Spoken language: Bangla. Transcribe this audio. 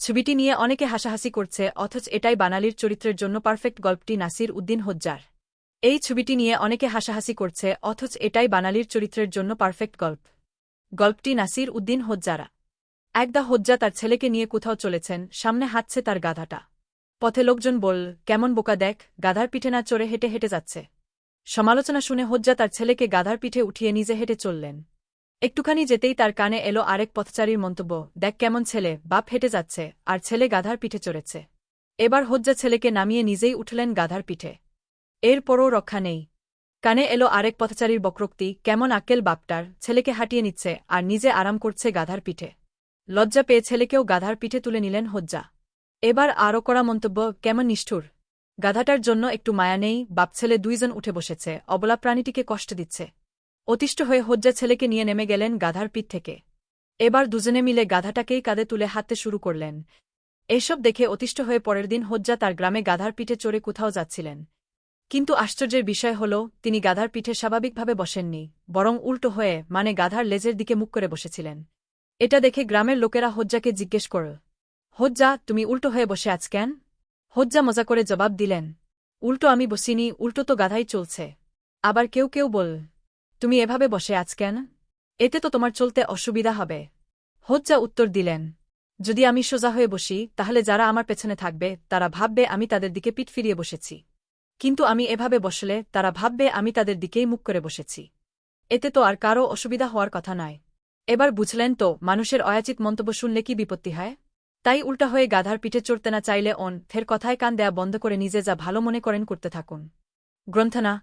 ছবিটি নিয়ে অনেকে হাসাহাসি করছে, অথচ এটাই বানালির চরিত্রের জন্য পারফেক্ট গল্পটি নাসির উদ্দিন হজ্জার। এই ছবিটি নিয়ে অনেকে হাসাহাসি করছে, অথচ এটাই বানালির চরিত্রের জন্য পারফেক্ট গল্প। গল্পটি নাসির উদ্দিন হজ্জারা। একদা হজ্জা তার ছেলেকে নিয়ে কোথাও চলেছেন, সামনে হাঁটছে তার গাধাটা। পথে লোকজন বল কেমন বোকা দেখ, গাধার পিঠে না চড়ে হেঁটে হেঁটে যাচ্ছে। সমালোচনা শুনে হজ্জা তার ছেলেকে গাধার পিঠে উঠিয়ে নিজে হেঁটে চললেন। একটুখানি যেতেই তার কানে এলো আরেক পথচারীর মন্তব্য, দেখ কেমন ছেলে, বাপ হেঁটে যাচ্ছে, আর ছেলে গাধার পিঠে চড়েছে। এবার হজ্জা ছেলেকে নামিয়ে নিজেই উঠলেন গাধার পিঠে। এরপরও রক্ষা নেই। কানে এলো আরেক পথচারীর বক্রোক্তি, কেমন আক্কেল বাপটার, ছেলেকে হাঁটিয়ে নিচ্ছে, আর নিজে আরাম করছে গাধার পিঠে। লজ্জা পেয়ে ছেলেকেও গাধার পিঠে তুলে নিলেন হজ্জা। এবার আরও করা মন্তব্য, কেমন নিষ্ঠুর। গাধাটার জন্য একটু মায়া নেই, বাপ ছেলে দুইজন উঠে বসেছে, অবলা প্রাণীটিকে কষ্ট দিচ্ছে। অতিষ্ঠ হয়ে হজ্জা ছেলেকে নিয়ে নেমে গেলেন গাধার পিঠ থেকে। এবার দুজনে মিলে গাধাটাকেই কাঁধে তুলে হাঁটতে শুরু করলেন। এসব দেখে অতিষ্ঠ হয়ে পরের দিন হজ্জা তার গ্রামে গাধার পিঠে চড়ে কোথাও যাচ্ছিলেন। কিন্তু আশ্চর্যের বিষয় হল, তিনি গাধার পিঠে স্বাভাবিকভাবে বসেননি, বরং উল্টো হয়ে মানে গাধার লেজের দিকে মুখ করে বসেছিলেন। এটা দেখে গ্রামের লোকেরা হজ্জাকে জিজ্ঞেস করল হজ্জা, তুমি উল্টো হয়ে বসে আজ কেন? হজ্জা মজা করে জবাব দিলেন, উল্টো আমি বসিনি, উল্টো তো গাধাই চলছে। আবার কেউ কেউ বল তুমি এভাবে বসে আছ কেন? এতে তো তোমার চলতে অসুবিধা হবে। হজ্জা উত্তর দিলেন, যদি আমি সোজা হয়ে বসি, তাহলে যারা আমার পেছনে থাকবে, তারা ভাববে আমি তাদের দিকে পিঠ ফিরিয়ে বসেছি। কিন্তু আমি এভাবে বসলে, তারা ভাববে আমি তাদের দিকেই মুখ করে বসেছি। এতে তো আর কারও অসুবিধা হওয়ার কথা নয়। এবার বুঝলেন তো, মানুষের অয়াচিত মন্তব্য শুনলে কি বিপত্তি হয়? তাই উল্টা হয়ে গাধার পিঠে চড়তে না চাইলে অন, ফের কথায় কান দেয়া বন্ধ করে নিজে যা ভালো মনে করেন করতে থাকুন। গ্রন্থনা